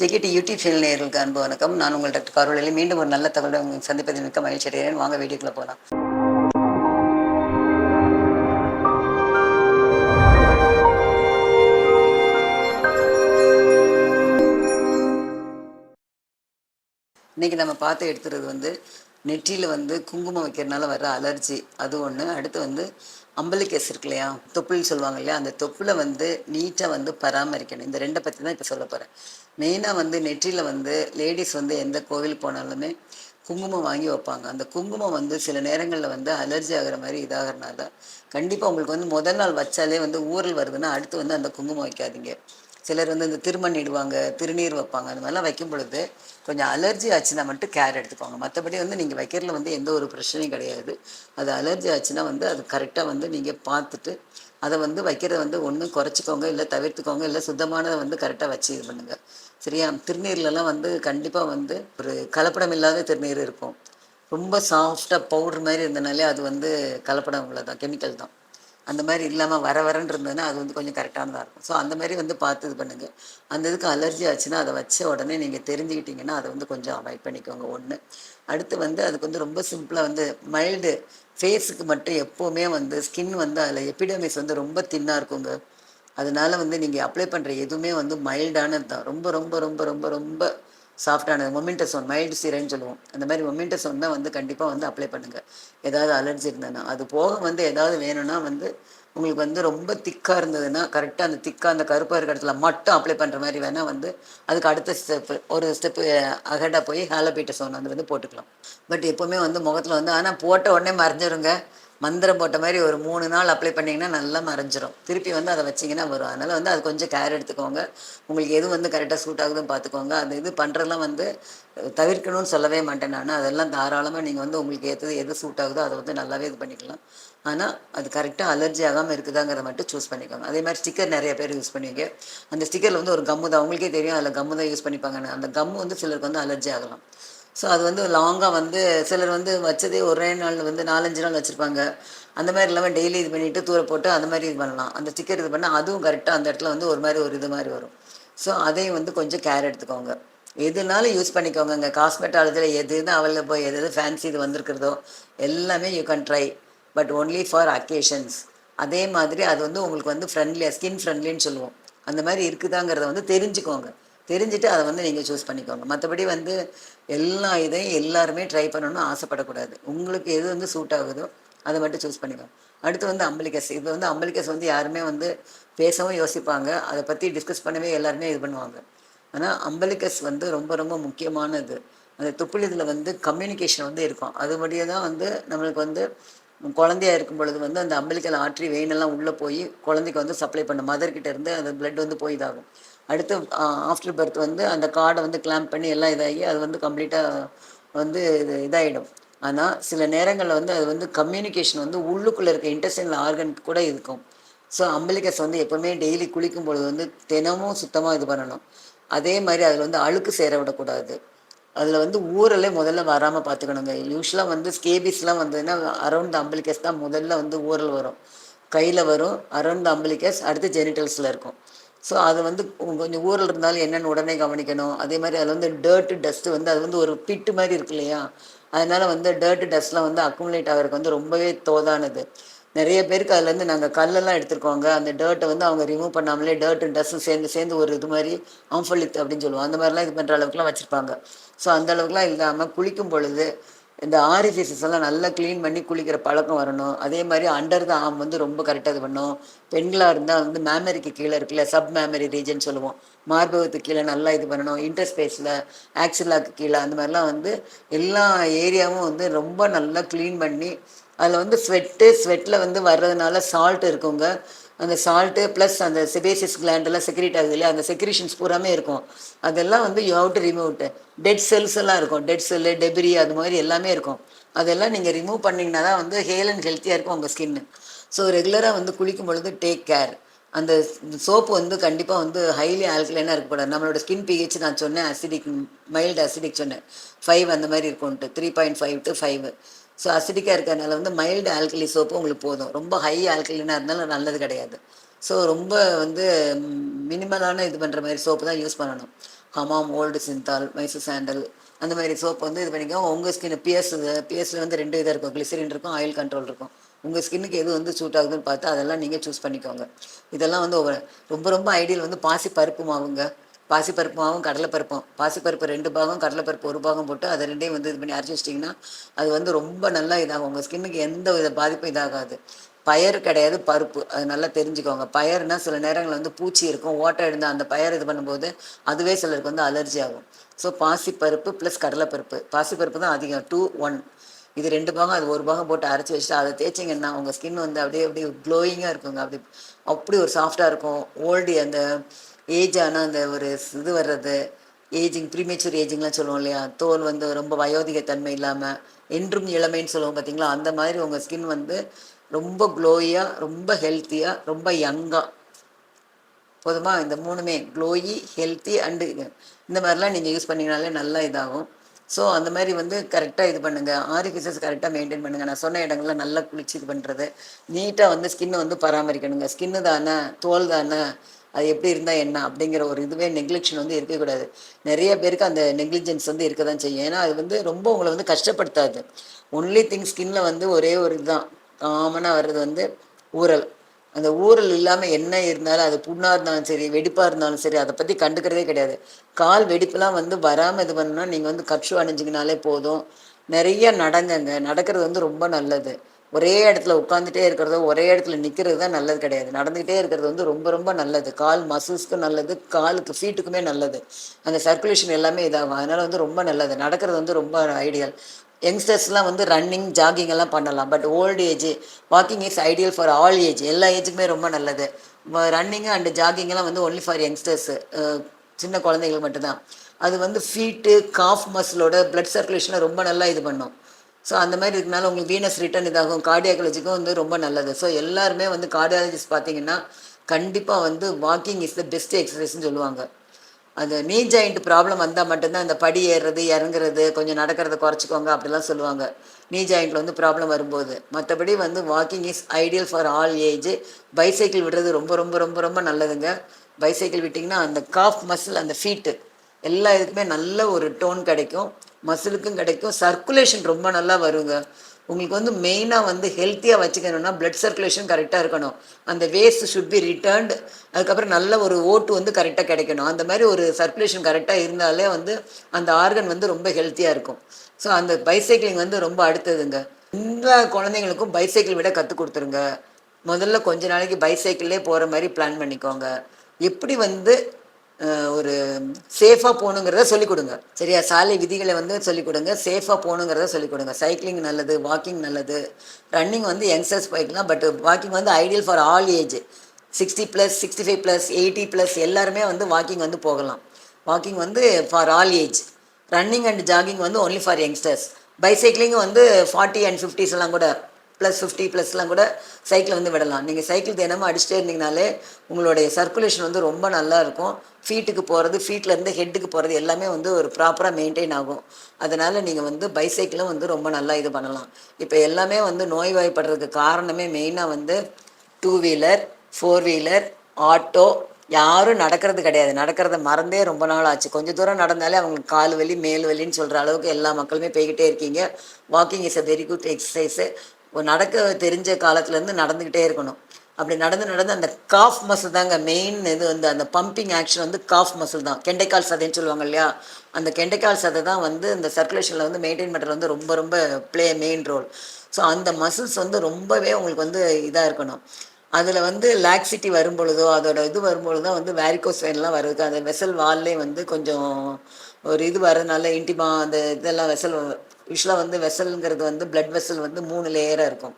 ஜெகிடி YouTube channel நேர்களுக்கு அன்பு வணக்கம். நான் உங்கள் டாக்டர் காரோலில் மீண்டும் ஒரு நல்ல தகவலை உங்களுக்கு சந்திப்பதில் மிக்க மகிழ்ச்சி அடைகிறேன். வாங்க வீடியோக்குள்ள போகலாம் இன்னைக்கு நம்ம பார்த்து எடுத்துறது வந்து நெற்றியில் வந்து குங்குமம் வைக்கிறதுனால வர்ற அலர்ஜி. அது ஒன்று அடுத்து வந்து அம்பலிகேஸ் இருக்கு இல்லையா? தொப்புள் சொல்லுவாங்க இல்லையா? அந்த தொப்புளை வந்து நீட்டாக வந்து பராமரிக்கணும். இந்த ரெண்டை பற்றி தான் இப்போ சொல்ல போகிறேன் மெயினாக வந்து நெற்றியில் வந்து லேடிஸ் வந்து எந்த கோவில் போனாலுமே குங்குமம் வாங்கி வைப்பாங்க. அந்த குங்குமம் வந்து சில நேரங்களில் வந்து அலர்ஜி ஆகிற மாதிரி இதாகிறனால கண்டிப்பாக உங்களுக்கு வந்து முதல் நாள் வச்சாலே வந்து ஊரில் வருதுன்னா அடுத்து வந்து அந்த குங்குமம் வைக்காதீங்க. சிலர் வந்து இந்த திருமண் இடுவாங்க திருநீர் வைப்பாங்க. அந்த மாதிரிலாம் வைக்கும் பொழுது கொஞ்சம் அலர்ஜி ஆச்சுன்னா மட்டும் கேர் எடுத்துக்கோங்க. மற்றபடி வந்து நீங்கள் வைக்கிறதுல வந்து எந்த ஒரு பிரச்சனையும் கிடையாது. அது அலர்ஜி ஆச்சுன்னா வந்து அது கரெக்டாக வந்து நீங்கள் பார்த்துட்டு அதை வந்து வைக்கிறத வந்து ஒன்று குறைச்சிக்கோங்க இல்லை தவிர்த்துக்கோங்க இல்லை சுத்தமானதை வந்து கரெக்டாக வச்சு இது பண்ணுங்கள் சரியா? திருநீர்லலாம் வந்து கண்டிப்பாக வந்து ஒரு கலப்படம் இல்லாத திருநீர் இருக்கும். ரொம்ப சாஃப்டாக பவுடர் மாதிரி இருந்தனாலே அது வந்து கலப்படம் உள்ளதான் கெமிக்கல் தான். அந்த மாதிரி இல்லாமல் வர வரன்னு இருந்ததுன்னா அது வந்து கொஞ்சம் கரெக்டானதாக இருக்கும். ஸோ அந்த மாதிரி வந்து பார்த்து இது பண்ணுங்கள் அந்த இதுக்கு அலர்ஜி ஆச்சுன்னா அதை வச்ச உடனே நீங்கள் தெரிஞ்சுக்கிட்டீங்கன்னா அதை வந்து கொஞ்சம் அவாய்ட் பண்ணிக்கோங்க. ஒன்று அடுத்து வந்து அதுக்கு வந்து ரொம்ப சிம்பிளாக வந்து மைல்டு ஃபேஸுக்கு மட்டும் எப்போவுமே வந்து ஸ்கின் வந்து அதில் எபிடமிஸ் வந்து ரொம்ப தின்னாக இருக்குங்க. அதனால வந்து நீங்கள் அப்ளை பண்ணுற எதுவுமே வந்து மைல்டானது தான் ரொம்ப ரொம்ப ரொம்ப ரொம்ப ரொம்ப சாஃப்டானது மொமெண்டசோன் மைல்டு சீரன்னு சொல்லுவோம். அந்த மாதிரி மொமெண்டசோன் தான் வந்து கண்டிப்பாக வந்து அப்ளை பண்ணுங்கள் ஏதாவது அலர்ஜி இருந்ததுன்னா. அது போக வந்து ஏதாவது வேணும்னா வந்து உங்களுக்கு வந்து ரொம்ப திக்காக இருந்ததுன்னா கரெக்டாக அந்த திக்காக அந்த கருப்பாக இருக்கிற இடத்துல மட்டும் அப்ளை பண்ணுற மாதிரி வேணால் வந்து அதுக்கு அடுத்த ஸ்டெப்பு ஒரு ஸ்டெப்பு அகடாக போய் ஹாலோபீட்டசோன் வந்து வந்து போட்டுக்கலாம். பட் எப்போவுமே வந்து முகத்தில் வந்து ஆனால் போட்ட உடனே மறைஞ்சிருங்க. மந்திரம் போட்ட மாதிரி ஒரு மூணு நாள் அப்ளை பண்ணிங்கன்னா நல்லா மறைஞ்சிரும். திருப்பி வந்து அதை வச்சிங்கன்னா வரும். அதனால் வந்து அது கொஞ்சம் கேர் எடுத்துக்கோங்க. உங்களுக்கு எது வந்து கரெக்டாக சூட் ஆகுதுன்னு பார்த்துக்கோங்க. அந்த இது பண்ணுறதெல்லாம் வந்து தவிர்க்கணும்னு சொல்லவே மாட்டேன் நான். அதெல்லாம் தாராளமாக நீங்கள் வந்து உங்களுக்கு ஏற்றது எது சூட் ஆகுதோ அதை வந்து நல்லாவே இது பண்ணிக்கலாம். ஆனால் அது கரெக்டாக அலர்ஜி ஆகாமல் இருக்குதாங்கிறத மட்டும் சூஸ் பண்ணிக்கோங்க. அதே மாதிரி ஸ்டிக்கர் நிறைய பேர் யூஸ் பண்ணுவீங்க. அந்த ஸ்டிக்கரில் வந்து ஒரு கம்மு தான். உங்களுக்கே தெரியும். அதில் கம்மு தான் யூஸ் பண்ணிப்பாங்கன்னு அந்த கம்மு வந்து சிலருக்கு வந்து அலர்ஜி ஆகலாம். ஸோ அது வந்து லாங்காக வந்து சிலர் வந்து வச்சதே ஒரே நாள் வந்து நாலஞ்சு நாள் வச்சுருப்பாங்க. அந்த மாதிரி இல்லாமல் டெய்லி இது பண்ணிவிட்டு தூர போட்டு அந்த மாதிரி இது பண்ணலாம். அந்த ஸ்டிக்கர் இது பண்ணால் அதுவும் கரெக்டாக அந்த இடத்துல வந்து ஒரு மாதிரி ஒரு இது மாதிரி வரும். ஸோ அதையும் வந்து கொஞ்சம் கேர் எடுத்துக்கோங்க. எதுனாலும் யூஸ் பண்ணிக்கோங்க இங்கே காஸ்மெட்டாலஜியில் எது எது அவைலபிள் எது எது ஃபேன்சி இது வந்திருக்கிறதோ எல்லாமே you can try but only for occasions அதே மாதிரி அது வந்து உங்களுக்கு வந்து ஃப்ரெண்ட்லியாக ஸ்கின் ஃப்ரெண்ட்லின்னு சொல்லுவோம். அந்த மாதிரி இருக்குதாங்கிறத வந்து தெரிஞ்சுக்கோங்க. தெரிஞ்சுட்டு அதை வந்து நீங்கள் சூஸ் பண்ணிக்கோங்க. மற்றபடி வந்து எல்லா இதையும் எல்லாருமே ட்ரை பண்ணணும்னு ஆசைப்படக்கூடாது. உங்களுக்கு எது வந்து சூட் ஆகுதோ அதை மட்டும் சூஸ் பண்ணிக்கோங்க. அடுத்து வந்து அம்பலிகஸ் இது வந்து அம்பலிகஸ் வந்து யாருமே வந்து பேசவும் யோசிப்பாங்க. அதை பற்றி டிஸ்கஸ் பண்ணவே எல்லாருமே இது பண்ணுவாங்க. ஆனால் அம்பலிகஸ் வந்து ரொம்ப ரொம்ப முக்கியமானது. அந்த துப்புள் இதில் வந்து கம்யூனிகேஷன் வந்து இருக்கும். அது வழியே தான் வந்து நம்மளுக்கு வந்து குழந்தையா இருக்கும் பொழுது வந்து அந்த அம்பலிக்கல் ஆற்றி வெயினெல்லாம் உள்ளே போய் குழந்தைக்கு வந்து சப்ளை பண்ணும் மதர்கிட்ட இருந்து அந்த பிளட் வந்து போய் இதாகும். அடுத்து ஆஃப்டர் பர்த் வந்து அந்த கார்டை வந்து கிளாம்ப் பண்ணி எல்லாம் இதாகி அது வந்து கம்ப்ளீட்டாக வந்து இது இதாகிடும் ஆனால் சில நேரங்களில் வந்து அது வந்து கம்யூனிகேஷன் வந்து உள்ளுக்குள்ளே இருக்க இன்டெஸ்டைனல் ஆர்கனுக்கு கூட இருக்கும். ஸோ அம்பலிகஸ் வந்து எப்போவுமே டெய்லி குளிக்கும் பொழுது வந்து தினமும் சுத்தமாக இது பண்ணணும். அதே மாதிரி அதில் வந்து அழுக்கு சேர விடக்கூடாது. அதில் வந்து ஊரலே முதல்ல வராமல் பார்த்துக்கணுங்க. யூஸ்வலாக வந்து ஸ்கேபிஸ்லாம் வந்ததுன்னா அரௌண்ட் த அம்பலிகஸ் தான் முதல்ல வந்து ஊரல் வரும். கையில் வரும் அரௌண்ட் த அம்பலிகஸ் அடுத்து ஜெனிட்டல்ஸில் இருக்கும். ஸோ அது வந்து கொஞ்சம் ஊரில் இருந்தாலும் என்னென்னு உடனே கவனிக்கணும். அதே மாதிரி அதில் வந்து டர்ட்டு டஸ்ட்டு வந்து அது வந்து ஒரு பிட்டு மாதிரி இருக்கு இல்லையா? அதனால் வந்து டர்ட்டு டஸ்ட்லாம் வந்து அக்குமுலேட் ஆகிறதுக்கு வந்து ரொம்பவே தோதானது. நிறைய பேருக்கு அதுலேருந்து நாங்கள் கல்லெல்லாம் எடுத்துருக்கோங்க. அந்த டர்ட்டை வந்து அவங்க ரிமூவ் பண்ணாமலே டர்ட்டு டஸ்ட்டும் சேர்ந்து சேர்ந்து ஒரு இது மாதிரி ஆம்ஃபலித் அப்படின்னு சொல்லுவோம். அந்த மாதிரிலாம் இது பண்ணுற அளவுக்குலாம் வச்சுருப்பாங்க. ஸோ அந்த அளவுக்குலாம் இல்லாமல் குளிக்கும் பொழுது இந்த ஆரிஃபிசஸ் எல்லாம் நல்லா க்ளீன் பண்ணி குளிக்கிற பழக்கம் வரணும். அதே மாதிரி அண்டர் த ஆம் வந்து ரொம்ப கரெக்டாக இது பண்ணும் பெண்களாக இருந்தால் வந்து மேமரிக்கு கீழே இருக்குல்ல சப் மேமரி ரீஜன் சொல்லுவோம். மார்பகத்துக்கு கீழே நல்லா இது பண்ணணும். இன்டர்ஸ்பேஸில் ஆக்சிலாக்கு கீழே அந்த மாதிரிலாம் வந்து எல்லா ஏரியாவும் வந்து ரொம்ப நல்லா க்ளீன் பண்ணி அதில் வந்து ஸ்வெட்டு ஸ்வெட்டில் வந்து வர்றதுனால சால்ட் இருக்குங்க. அந்த சால்ட்டு ப்ளஸ் அந்த செபேசியஸ் கிளாண்டெல்லாம் செக்ரேட் ஆகுது இல்லையா? அந்த செக்ரேஷன்ஸ் பூராமே இருக்கும். அதெல்லாம் வந்து you have to remove dead cells எல்லாம் இருக்கும். டெட் செல்லு டெபிரி அது மாதிரி எல்லாமே இருக்கும். அதெல்லாம் நீங்கள் ரிமூவ் பண்ணிங்கன்னா தான் வந்து ஹேல் அண்ட் ஹெல்த்தியாக இருக்கும் உங்கள் ஸ்கின்னு ஸோ ரெகுலராக வந்து குளிக்கும் பொழுது டேக் கேர் அந்த சோப்பு வந்து கண்டிப்பாக வந்து ஹைலி ஆல்கலைனாக இருக்கக்கூடாது நம்மளோட ஸ்கின் பிஹெச் நான் சொன்னேன் அசிடிக் மைல்டு அசிடிக் சொன்னேன். ஃபைவ் அந்த மாதிரி இருக்கும்ன்ட்டு. Three point five to five so அசிடிக்காக இருக்கிறதுனால வந்து மைல்டு ஆல்கலி சோப்பு உங்களுக்கு போதும். ரொம்ப ஹை ஆல்கலினாக இருந்தாலும் நல்லது கிடையாது. ஸோ ரொம்ப வந்து மினிமலான இது பண்ணுற மாதிரி சோப்பு தான் யூஸ் பண்ணணும். ஹமாம் ஓல்டு சிந்தால் மைசூர் சாண்டல் அந்த மாதிரி சோப் வந்து இது பண்ணிக்கோங்க. உங்கள் ஸ்கின் பிஎஸ் பிஎஸ்ல வந்து ரெண்டு இதாக இருக்கும். கிளிசரின் இருக்கும் ஆயில் கண்ட்ரோல் இருக்கும். உங்கள் ஸ்கின்னுக்கு எது வந்து சூட் ஆகுதுன்னு பார்த்து அதெல்லாம் நீங்கள் சூஸ் பண்ணிக்கோங்க. இதெல்லாம் வந்து ஒவ்வொரு ரொம்ப ரொம்ப ஐடியல் வந்து பாசி பருப்பு மாவுங்க. பாசிப்பருப்பு மாவும் கடலைப்பருப்பும். பாசிப்பருப்பு ரெண்டு பாகம் கடலைப்பருப்பு ஒரு பாகம் போட்டு அதை ரெண்டையும் வந்து இது பண்ணி அரைச்சி வச்சிட்டிங்கன்னா அது வந்து ரொம்ப நல்லா இதாகும். உங்கள் ஸ்கின்னுக்கு எந்த வித பாதிப்பும் இதாகாது. பயர் கிடையாது பருப்பு. அது நல்லா தெரிஞ்சுக்கோங்க. பயர்னா சில நேரங்களில் வந்து பூச்சி இருக்கும் ஓட்டை எழுந்த அந்த பயர் இது பண்ணும்போது அதுவே சிலருக்கு வந்து அலர்ஜி ஆகும். ஸோ பாசிப்பருப்பு ப்ளஸ் கடலைப்பருப்பு. பாசிப்பருப்பு தான் அதிகம். டூ ஒன் இது ரெண்டு பாகம் அது ஒரு பாகம் போட்டு அரைச்சி வச்சுட்டு அதை தேய்ச்சிங்கன்னா உங்கள் ஸ்கின் வந்து அப்படியே அப்படியே க்ளோயிங்காக இருக்குங்க. அப்படி அப்படி ஒரு சாஃப்டாக இருக்கும். ஓல்டு அந்த ஏஜ் ஆனால் அந்த ஒரு இது வர்றது ஏஜிங் ப்ரீமேச்சூர் ஏஜிங்லாம் சொல்லுவோம் இல்லையா? தோல் வந்து ரொம்ப வயோதிக தன்மை இல்லாமல் என்றும் இளமைன்னு சொல்லுவோம் பார்த்தீங்களா அந்த மாதிரி உங்கள் ஸ்கின் வந்து ரொம்ப க்ளோயியாக ரொம்ப ஹெல்த்தியாக ரொம்ப யங்காக போதுமா? இந்த மூணுமே க்ளோயி ஹெல்த்தி அண்டு இந்த மாதிரிலாம் நீங்கள் யூஸ் பண்ணிங்கனாலே நல்லா இதாகும். ஸோ அந்த மாதிரி வந்து கரெக்டாக இது பண்ணுங்கள் ஆரிஃபிசஸ் கரெக்டாக மெயின்டைன் பண்ணுங்கள் நான் சொன்ன இடங்கள்ல நல்லா குளிச்சு இது பண்ணுறது நீட்டாக வந்து ஸ்கின்னை வந்து பராமரிக்கணுங்க. ஸ்கின்னு தானே தோல் தானே அது எப்படி இருந்தால் என்ன அப்படிங்கிற ஒரு இதுவே நெக்லெக்ஷன் வந்து இருக்கக்கூடாது நிறைய பேருக்கு அந்த நெக்லிஜென்ஸ் வந்து இருக்க தான் செய்யும். ஏன்னா அது வந்து ரொம்ப உங்களை வந்து கஷ்டப்படுத்தாது. ஒன்லி திங் ஸ்கின்ல வந்து ஒரே ஒரு இதுதான். காமனாக வர்றது வந்து ஊறல். அந்த ஊரல் இல்லாமல் என்ன இருந்தாலும் அது புண்ணாக இருந்தாலும் சரி வெடிப்பாக இருந்தாலும் சரி அதை பற்றி கண்டுக்கிறதே கிடையாது. கால் வெடிப்புலாம் வந்து வராமல் இது பண்ணால் நீங்கள் வந்து கட்சு அணிஞ்சிங்கனாலே போதும். நிறைய நடங்கங்க. நடக்கிறது வந்து ரொம்ப நல்லது. ஒரே இடத்துல உட்காந்துட்டே இருக்கிறதோ ஒரே இடத்துல நிற்கிறது தான் நல்லது கிடையாது. நடந்துகிட்டே இருக்கிறது வந்து ரொம்ப ரொம்ப நல்லது. கால் மசில்ஸ்க்கும் நல்லது காலுக்கு ஃபீட்டுக்குமே நல்லது. அந்த சர்க்குலேஷன் எல்லாமே இதாகும். அதனால் வந்து ரொம்ப நல்லது. நடக்கிறது வந்து ரொம்ப ஐடியல் யங்ஸ்டர்ஸ்லாம் வந்து ரன்னிங் ஜாகிங் எல்லாம் பண்ணலாம். But old age walking is ideal for all age எல்லா ஏஜுக்குமே ரொம்ப நல்லது. ரன்னிங் அண்ட் ஜாகிங்லாம் வந்து ஒன்லி ஃபார் யங்ஸ்டர்ஸ் சின்ன குழந்தைகள் மட்டும்தான். அது வந்து ஃபீட்டு காஃப் மசிலோட பிளட் சர்க்குலேஷனை ரொம்ப நல்லா இது பண்ணும். ஸோ அந்த மாதிரி இருக்கனால உங்களுக்கு வீனஸ் ரிட்டர்ன் இதாகும். கார்டியாலஜிக்கும் வந்து ரொம்ப நல்லது. ஸோ எல்லாருமே வந்து கார்டியாலஜிஸ்ட் பார்த்தீங்கன்னா கண்டிப்பாக வந்து வாக்கிங் இஸ் த பெஸ்ட் எக்ஸசைஸ்னு சொல்லுவாங்க. அந்த நீ ஜாயிண்ட் ப்ராப்ளம் வந்தால் மட்டும்தான் அந்த படி ஏறுறது இறங்குறது கொஞ்சம் நடக்கிறத குறைச்சிக்கோங்க அப்படிலாம் சொல்லுவாங்க. நீ ஜாயிண்டில் வந்து ப்ராப்ளம் வரும்போது. மற்றபடி வந்து walking is ideal for all age bicycle விடுறது ரொம்ப ரொம்ப ரொம்ப ரொம்ப நல்லதுங்க. பைசைக்கிள் விட்டிங்கன்னா அந்த காஃப் மசில் அந்த ஃபீட்டு எல்லா இதுக்குமே நல்ல ஒரு டோன் கிடைக்கும். மசிலுக்கும் கிடைக்கும். சர்க்குலேஷன் ரொம்ப நல்லா வருங்க. உங்களுக்கு வந்து மெயினாக வந்து ஹெல்த்தியாக வச்சுக்கணும்னா பிளட் சர்க்குலேஷன் கரெக்டாக இருக்கணும். அந்த வேஸ்ட் ஷுட் பி ரிட்டர்ன்டு அதுக்கப்புறம் நல்ல ஒரு ஓட்டு வந்து கரெக்டாக கிடைக்கணும். அந்த மாதிரி ஒரு சர்க்குலேஷன் கரெக்டாக இருந்தாலே வந்து அந்த ஆர்கன் வந்து ரொம்ப ஹெல்த்தியாக இருக்கும். ஸோ அந்த பைசைக்கிளிங் வந்து ரொம்ப அடுத்ததுங்க. எல்லா குழந்தைங்களுக்கும் பைசைக்கிள் விட கற்றுக் கொடுத்துருங்க. முதல்ல கொஞ்ச நாளைக்கு பைசைக்கிள்லே போகிற மாதிரி பிளான் பண்ணிக்கோங்க. எப்படி வந்து ஒரு சேஃபாக போகணுங்கிறத சொல்லிக் கொடுங்க. சரியா? சாலை விதிகளை வந்து சொல்லிக் கொடுங்க. சேஃபாக போகணுங்கிறத சொல்லிக் கொடுங்க. சைக்கிளிங் நல்லது வாக்கிங் நல்லது. ரன்னிங் வந்து யங்ஸ்டர்ஸ் போய்க்கலாம் பட் வாக்கிங் வந்து ideal for all age sixty plus sixty five plus eighty plus எல்லாருமே வந்து வாக்கிங் வந்து போகலாம். வாக்கிங் வந்து for all age running and jogging வந்து ஒன்லி ஃபார் யங்ஸ்டர்ஸ் பைசைக்கிளிங் வந்து ஃபார்ட்டி அண்ட் ஃபிஃப்டிஸ் எல்லாம் கூட ப்ளஸ் ஃபிஃப்டி ப்ளஸ்லாம் கூட சைக்கிள் வந்து விடலாம். நீங்கள் சைக்கிள் தினமும் அடிச்சுட்டே இருந்தீங்கனாலே உங்களுடைய சர்க்குலேஷன் வந்து ரொம்ப நல்லா இருக்கும். ஃபீட்டுக்கு போகிறது ஃபீட்லேருந்து ஹெட்டுக்கு போகிறது எல்லாமே வந்து ஒரு ப்ராப்பராக மெயின்டைன் ஆகும். அதனால் நீங்கள் வந்து பைசைக்கிளும் வந்து ரொம்ப நல்லா இது பண்ணலாம். இப்போ எல்லாமே வந்து நோய்வாய்ப்படுறதுக்கு காரணமே மெயினாக வந்து two wheeler four wheeler auto யாரும் நடக்கிறது கிடையாது. நடக்கிறத மறந்தே ரொம்ப நாள் ஆச்சு. கொஞ்சம் தூரம் நடந்தாலே அவங்களுக்கு கால் வலி மேல் வலின்னு சொல்கிற அளவுக்கு எல்லா மக்களுமே போய்கிட்டே இருக்கீங்க. Walking is a very good exercise நடக்க தெரிஞ்ச காலத்துலேருந்து நடந்துக்கிட்டே இருக்கணும். அப்படி நடந்து நடந்து அந்த காஃப் மசில் தாங்க மெயின் இது வந்து அந்த பம்பிங் ஆக்ஷன் வந்து காஃப் மசில் தான். கெண்டைக்கால் சதைன்னு சொல்லுவாங்க இல்லையா? அந்த கெண்டைக்கால் சதை தான் வந்து இந்த சர்க்குலேஷனில் வந்து மெயின்டைன் பண்ணுறது வந்து ரொம்ப ரொம்ப ப்ளே மெயின் ரோல் ஸோ அந்த மசில்ஸ் வந்து ரொம்பவே உங்களுக்கு வந்து இதாக இருக்கணும். அதில் வந்து லாக்ஸிட்டி வரும்பொழுதோ அதோட இது வரும்பொழுது தான் வந்து வேரிகோஸ் வெயின்லாம் வருது அந்த வெசல் வால்லே வந்து கொஞ்சம் ஒரு இது வரதுனால இன்டிமா அந்த இதெல்லாம் வெசல் யூஸ்வலாக வந்து வெசல்ங்கிறது வந்து பிளட் வெசல் வந்து மூணு லேயராக இருக்கும்.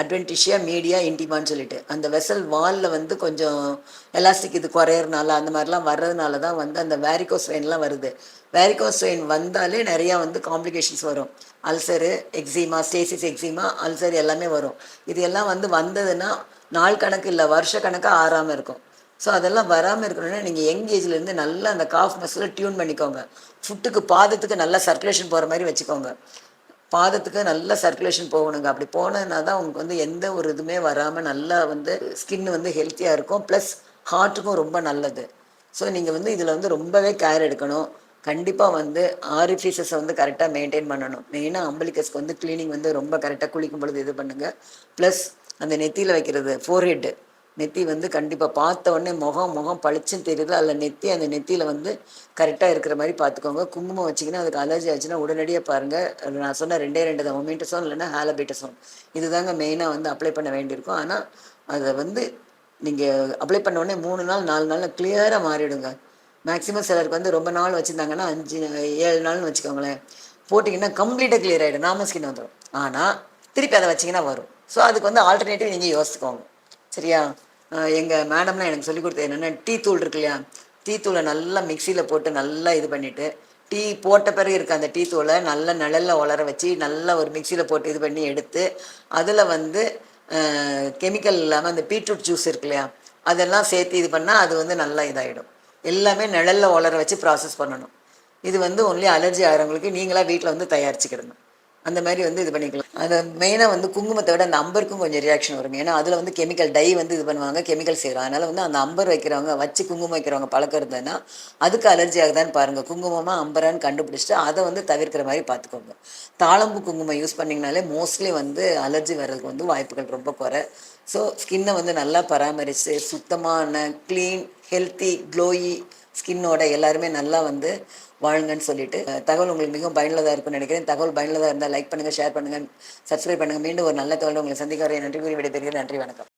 அட்வென்டிஷியா மீடியா இன்டிமான்னு சொல்லிட்டு. அந்த வெசல் வாலில் வந்து கொஞ்சம் எலாஸ்டிக் இது குறையறனால அந்த மாதிரிலாம் வர்றதுனால தான் வந்து அந்த வேரிகோஸ் வெயின்லாம் வருது. வேரிகோஸ் வெயின் வந்தாலே நிறையா வந்து காம்ப்ளிகேஷன்ஸ் வரும். Ulcer eczema stasis eczema ulcer எல்லாமே வரும். இது எல்லாம் வந்து வந்ததுன்னா நாள் கணக்கு இல்லை வருஷ கணக்காக ஆறாமல் இருக்கும். ஸோ அதெல்லாம் வராமல் இருக்கணும்னா நீங்கள் யங் ஏஜ்லேருந்து நல்லா அந்த காஃப் மசில் டியூன் பண்ணிக்கோங்க. ஃபுட்டுக்கு பாதத்துக்கு நல்லா சர்க்குலேஷன் போகிற மாதிரி வச்சுக்கோங்க. பாதத்துக்கு நல்ல சர்க்குலேஷன் போகணுங்க. அப்படி போனதுனா தான் உங்களுக்கு வந்து எந்த ஒரு இதுவுமே வராமல் நல்லா வந்து ஸ்கின் வந்து ஹெல்த்தியாக இருக்கும். ப்ளஸ் ஹார்ட்டுக்கும் ரொம்ப நல்லது. ஸோ நீங்கள் வந்து இதில் வந்து ரொம்பவே கேர் எடுக்கணும். கண்டிப்பாக வந்து ஆரிஃபிஷஸை வந்து கரெக்டாக மெயின்டைன் பண்ணணும். மெயினாக அம்பலிக்கஸ்க்கு வந்து க்ளீனிங் வந்து ரொம்ப கரெக்டாக குளிக்கும் பொழுது இது பண்ணுங்கள் ப்ளஸ் அந்த நெத்தியில் வைக்கிறது ஃபோர்ஹெட்டு நெத்தி வந்து கண்டிப்பாக பார்த்த உடனே முகம் முகம் பளிச்சுன்னு தெரியுது. அதில் நெத்தி அந்த நெத்தியில் வந்து கரெக்டாக இருக்கிற மாதிரி பார்த்துக்கோங்க. குங்குமம் வச்சிங்கன்னா அதுக்கு அலர்ஜி ஆச்சுன்னா உடனடியாக பாருங்கள் நான் சொன்ன ரெண்டே ரெண்டு தான். ஒமீட்டஸோன் இல்லைன்னா ஹேலபீட்டஸோன் இதுதாங்க மெயினாக வந்து அப்ளை பண்ண வேண்டியிருக்கும். ஆனால் அதை வந்து நீங்கள் அப்ளை பண்ண உடனே மூணு நாள் நாலு நாளில் கிளியராக மாறிடுங்க. மேக்ஸிமம் சிலருக்கு வந்து ரொம்ப நாள் வச்சுருந்தாங்கன்னா அஞ்சு ஏழு நாள்னு வச்சுக்கோங்களேன். போட்டிங்கன்னா கம்ப்ளீட்டாக கிளியர் ஆகிடும் நாம ஸ்கின் வந்துடும் ஆனால் திருப்பி அதை வச்சிங்கன்னா வரும். ஸோ அதுக்கு வந்து ஆல்டர்னேட்டிவ் நீங்கள் யோசிச்சுக்கோங்க. சரியா? எங்கள் மேடம்லாம் எனக்கு சொல்லி கொடுத்தது என்னென்னா டீ தூள் இருக்கு இல்லையா? டீ தூளை நல்லா மிக்சியில் போட்டு நல்லா இது பண்ணிவிட்டு டீ போட்ட பிறகு இருக்க அந்த டீ தூளை நல்லா நிழலில் உலர வச்சு நல்லா ஒரு மிக்சியில் போட்டு இது பண்ணி எடுத்து அதில் வந்து கெமிக்கல் இல்லாமல் அந்த பீட்ரூட் ஜூஸ் இருக்கு இல்லையா? அதெல்லாம் சேர்த்து இது பண்ணால் அது வந்து நல்லா இதாகிடும் எல்லாமே நிழலில் உலர வச்சு ப்ராசஸ் பண்ணணும். இது வந்து ஒன்லி அலர்ஜி ஆகிறவங்களுக்கு நீங்களாக வீட்டில் வந்து தயாரிச்சுக்கிடணும். அந்த மாதிரி வந்து இது பண்ணிக்கலாம். அது மெயினாக வந்து குங்குமத்தை விட அந்த அம்பருக்கும் கொஞ்சம் ரியாக்ஷன் வரும் ஏன்னா அதில் வந்து கெமிக்கல் டை வந்து இது பண்ணுவாங்க கெமிக்கல் செய்கிறாங்க அதனால் வந்து அந்த அம்பர் வைக்கிறவங்க வச்சு குங்குமம் வைக்கிறவங்க பழக்கம் இருந்ததுன்னா அதுக்கு அலர்ஜி ஆகுதான்னு பாருங்கள் குங்குமமாக அம்பரான்னு கண்டுபிடிச்சிட்டு அதை வந்து தவிர்க்கிற மாதிரி பார்த்துக்கோங்க. தாளம்பு குங்குமம் யூஸ் பண்ணிங்கனாலே மோஸ்ட்லி வந்து அலர்ஜி வர்றதுக்கு வந்து வாய்ப்புகள் ரொம்ப குறை. ஸோ ஸ்கின்னை வந்து நல்லா பராமரித்து சுத்தமான க்ளீன் ஹெல்த்தி க்ளோயி ஸ்கின்னோட எல்லாருமே நல்லா வந்து வாழுங்கன்னு சொல்லிட்டு தகவல் உங்களுக்கு மிகவும் பயனுள்ளதாக இருக்கும்னு நினைக்கிறேன். தகவல் பயனுள்ளதாக இருந்தால் லைக் பண்ணுங்கள் ஷேர் பண்ணுங்கள் சப்ஸ்கிரைப் பண்ணுங்கள் மீண்டும் ஒரு நல்ல தகவல் உங்களை சந்திக்க வரைய நன்றி கூறி விடைபெறுகிறேன். நன்றி வணக்கம்.